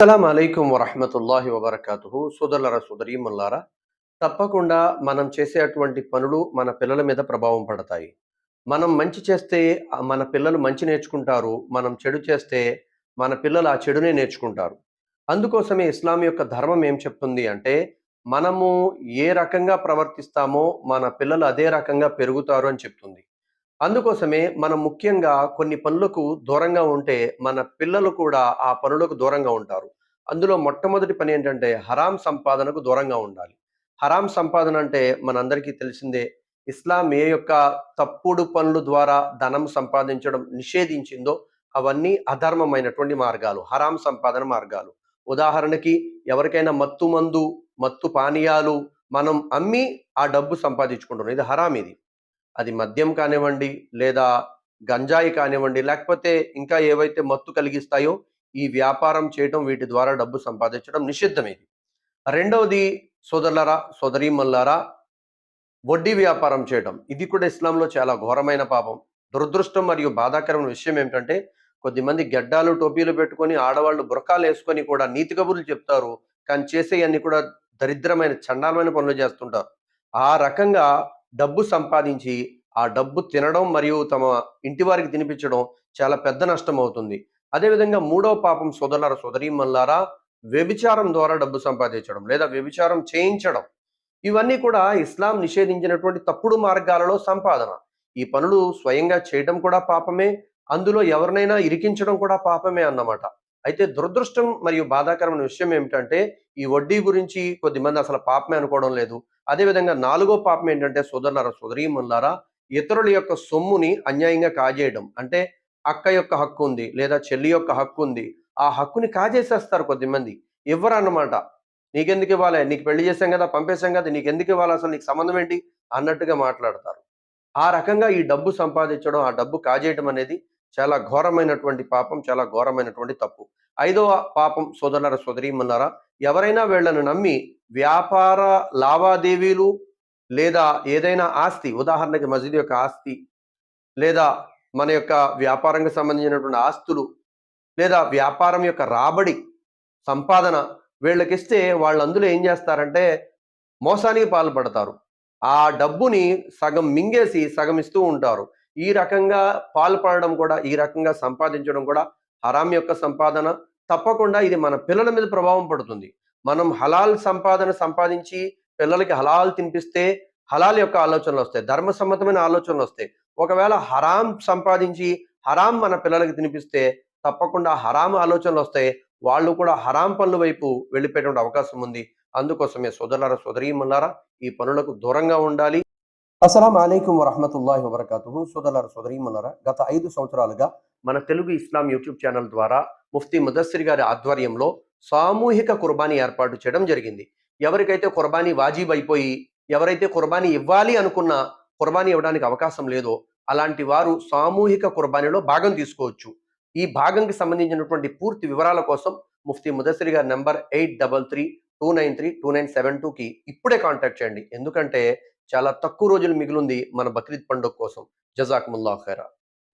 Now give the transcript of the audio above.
అస్సలం అయికం వరహమతుల్లాహి వబర్కాతుహు. సోదరులరా సోదరీమల్లారా తప్పకుండా మనం చేసే అటువంటి పనులు మన పిల్లల మీద ప్రభావం పడతాయి. మనం మంచి చేస్తే మన పిల్లలు మంచి నేర్చుకుంటారు. మనం చెడు చేస్తే మన పిల్లలు ఆ చెడునే నేర్చుకుంటారు. అందుకోసమే ఇస్లాం యొక్క ధర్మం ఏం చెప్తుంది అంటే మనము ఏ రకంగా ప్రవర్తిస్తామో మన పిల్లలు అదే రకంగా పెరుగుతారు అని చెప్తుంది. అందుకోసమే మనం ముఖ్యంగా కొన్ని పనులకు దూరంగా ఉంటే మన పిల్లలు కూడా ఆ పనులకు దూరంగా ఉంటారు. అందులో మొట్టమొదటి పని ఏంటంటే హరాం సంపాదనకు దూరంగా ఉండాలి. హరాం సంపాదన అంటే మనందరికీ తెలిసిందే ఇస్లాం ఏ యొక్క తప్పుడు పనుల ద్వారా ధనం సంపాదించడం నిషేధించిందో అవన్నీ అధర్మమైనటువంటి మార్గాలు హరాం సంపాదన మార్గాలు. ఉదాహరణకి ఎవరికైనా మత్తు మందు మత్తు పానీయాలు మనం అమ్మి ఆ డబ్బు సంపాదించుకుంటున్నాం. ఇది హరాం ఇది. అది మద్యం కానివ్వండి లేదా గంజాయి కానివ్వండి లేకపోతే ఇంకా ఏవైతే మత్తు కలిగిస్తాయో ఈ వ్యాపారం చేయటం వీటి ద్వారా డబ్బు సంపాదించడం నిషిద్ధమేది రెండవది సోదరులరా సోదరీమల్లారా వడ్డీ వ్యాపారం చేయడం ఇది కూడా ఇస్లాంలో చాలా ఘోరమైన పాపం. దురదృష్టం మరియు బాధాకరమైన విషయం ఏమిటంటే కొద్దిమంది గడ్డాలు టోపీలు పెట్టుకొని ఆడవాళ్ళు బురకాలు వేసుకొని కూడా నీతి కబుర్లు చెప్తారు. కానీ చేసేయన్నీ కూడా దరిద్రమైన చండాలమైన పనులు చేస్తుంటారు. ఆ రకంగా డబ్బు సంపాదించి ఆ డబ్బు తినడం మరియు తమ ఇంటి వారికి తినిపించడం చాలా పెద్ద నష్టం అవుతుంది. అదేవిధంగా మూడవ పాపం సోదరులార సోదరీమల్లారా వ్యభిచారం ద్వారా డబ్బు సంపాదించడం లేదా వ్యభిచారం చేయించడం. ఇవన్నీ కూడా ఇస్లాం నిషేధించినటువంటి తప్పుడు మార్గాలలో సంపాదన. ఈ పనులు స్వయంగా చేయడం కూడా పాపమే అందులో ఎవరినైనా ఇరికించడం కూడా పాపమే అన్నమాట. అయితే దురదృష్టం మరియు బాధాకరమైన విషయం ఏమిటంటే ఈ వడ్డీ గురించి కొద్దిమంది అసలు పాపమే అనుకోవడం లేదు. అదేవిధంగా నాలుగో పాపం ఏంటంటే సోదరులారా సోదరీమన్లారా ఇతరుల యొక్క సొమ్ముని అన్యాయంగా కాజేయడం. అంటే అక్క యొక్క హక్కు ఉంది లేదా చెల్లి యొక్క హక్కు ఉంది. ఆ హక్కుని కాజేసేస్తారు కొద్దిమంది. ఇవ్వరన్నమాట. నీకెందుకు ఇవ్వాలి? నీకు పెళ్ళి చేసాం కదా పంపేశాం కదా నీకు ఎందుకు ఇవ్వాలి అసలు? నీకు సంబంధం ఏంటి? అన్నట్టుగా మాట్లాడతారు. ఆ రకంగా ఈ డబ్బు సంపాదించడం ఆ డబ్బు కాజేయడం అనేది చాలా ఘోరమైనటువంటి పాపం చాలా ఘోరమైనటువంటి తప్పు. ఐదవ పాపం సోదరుల సోదరీమన్నారా ఎవరైనా వీళ్ళను నమ్మి వ్యాపార లావాదేవీలు లేదా ఏదైనా ఆస్తి ఉదాహరణకి మసీదు యొక్క ఆస్తి లేదా మన యొక్క వ్యాపారంకి సంబంధించినటువంటి ఆస్తులు లేదా వ్యాపారం యొక్క రాబడి సంపాదన వీళ్ళకిస్తే వాళ్ళు అందులో ఏం చేస్తారంటే మోసానికి పాల్పడతారు. ఆ డబ్బుని సగం మింగేసి సగం ఇస్తూ ఉంటారు. ఈ రకంగా పాల్పడడం కూడా ఈ రకంగా సంపాదించడం కూడా హరాం యొక్క సంపాదన. తప్పకుండా ఇది మన పిల్లల మీద ప్రభావం పడుతుంది. మనం హలాల్ సంపాదన సంపాదించి పిల్లలకి హలాల్ తినిపిస్తే హలాల్ యొక్క ఆలోచనలు వస్తాయి. ధర్మసమ్మతమైన ఆలోచనలు వస్తాయి. ఒకవేళ హరాం సంపాదించి హరాం మన పిల్లలకి తినిపిస్తే తప్పకుండా హరాం ఆలోచనలు వస్తాయి. వాళ్ళు కూడా హరాం పనుల వైపు వెళ్ళిపోయేటువంటి అవకాశం ఉంది. అందుకోసమే సోదరులారా సోదరీమల్లారా ఈ పనులకు దూరంగా ఉండాలి. అస్సలం అయికం వరహమతుల్లాహి వబర్కాతు సోదరులారా సోదరీమన్నారా గత ఐదు సంవత్సరాలుగా మన తెలుగు ఇస్లాం యూట్యూబ్ ఛానల్ ద్వారా ముఫ్తీ ముదస్సిర్ గారి ఆధ్వర్యంలో సామూహిక కుర్బానీ ఏర్పాటు చేయడం జరిగింది. ఎవరికైతే కుర్బానీ వాజీబ్ అయిపోయి ఎవరైతే కుర్బానీ ఇవ్వాలి అనుకున్న కుర్బానీ ఇవ్వడానికి అవకాశం లేదో అలాంటి వారు సామూహిక కుర్బానీలో భాగం తీసుకోవచ్చు. ఈ భాగంకి సంబంధించినటువంటి పూర్తి వివరాల కోసం ముఫ్తీ ముదస్సిరి గారి number eight double three two nine three two nine seven టూకి ఇప్పుడే కాంటాక్ట్ చేయండి. ఎందుకంటే చాలా తక్కువ రోజులు మిగిలింది మన బక్రీద్ పండుగ కోసం. జజాకుముల్లా ఖైరా.